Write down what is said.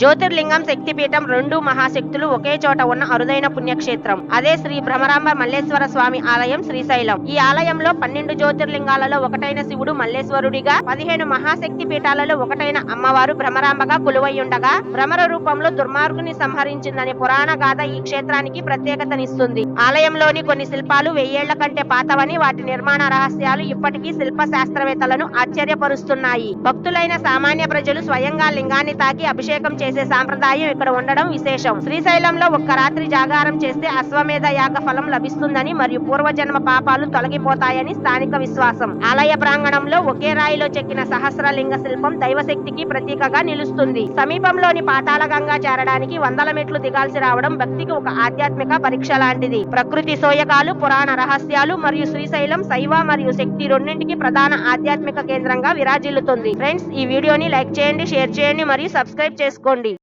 జ్యోతిర్లింగం శక్తిపీఠం రెండు మహాశక్తులు ఒకే చోట ఉన్న అరుదైన పుణ్యక్షేత్రం. అదే శ్రీ భ్రమరాంబ మల్లేశ్వర స్వామి ఆలయం శ్రీశైలం. ఈ ఆలయంలో పన్నెండు జ్యోతిర్లింగాలలో ఒకటైన శివుడు మల్లేశ్వరుడిగా పదిహేను మహాశక్తి పీఠాలలో ఒకటైన అమ్మవారు భ్రమరాంబగా కొలువయ్యుండగా భ్రమర రూపంలో దుర్మార్గుని సంహరించిందనే పురాణ గాథ ఈ క్షేత్రానికి ప్రత్యేకతనిస్తుంది. ఆలయంలోని కొన్ని శిల్పాలు వెయ్యేళ్ళ కంటే పాతవని వాటి నిర్మాణ రహస్యాలు ఇప్పటికీ శిల్ప శాస్త్రవేత్తలను ఆశ్చర్యపరుస్తున్నాయి. భక్తులైన సామాన్య ప్రజలు స్వయంగా లింగాన్ని తాకి అభిషేకం చేసి సాంప్రదాయం ఇక్కడ ఉండడం విశేషం. శ్రీశైలంలో ఒక్క రాత్రి జాగారం చేస్తే అశ్వమేధ యాగ ఫలం లభిస్తుందని మరియు పూర్వజన్మ పాపాలు తొలగిపోతాయని స్థానిక విశ్వాసం. ఆలయ ప్రాంగణంలో ఒకే రాయిలో చెక్కిన సహస్రలింగ శిల్పం దైవశక్తికి ప్రతీకగా నిలుస్తుంది. సమీపంలోని పాతాళ గంగా చేరడానికి వందల మెట్లు దిగాల్సి రావడం భక్తికి ఒక ఆధ్యాత్మిక పరీక్ష లాంటిది. ప్రకృతి సోయగాలు పురాణ రహస్యాలు మరియు శ్రీశైలం శైవ మరియు శక్తి రెండింటికి ప్రధాన ఆధ్యాత్మిక కేంద్రంగా విరాజిల్లుతుంది. ఫ్రెండ్స్ ఈ వీడియోని లైక్ చేయండి షేర్ చేయండి మరియు సబ్స్క్రైబ్ చేసుకోండి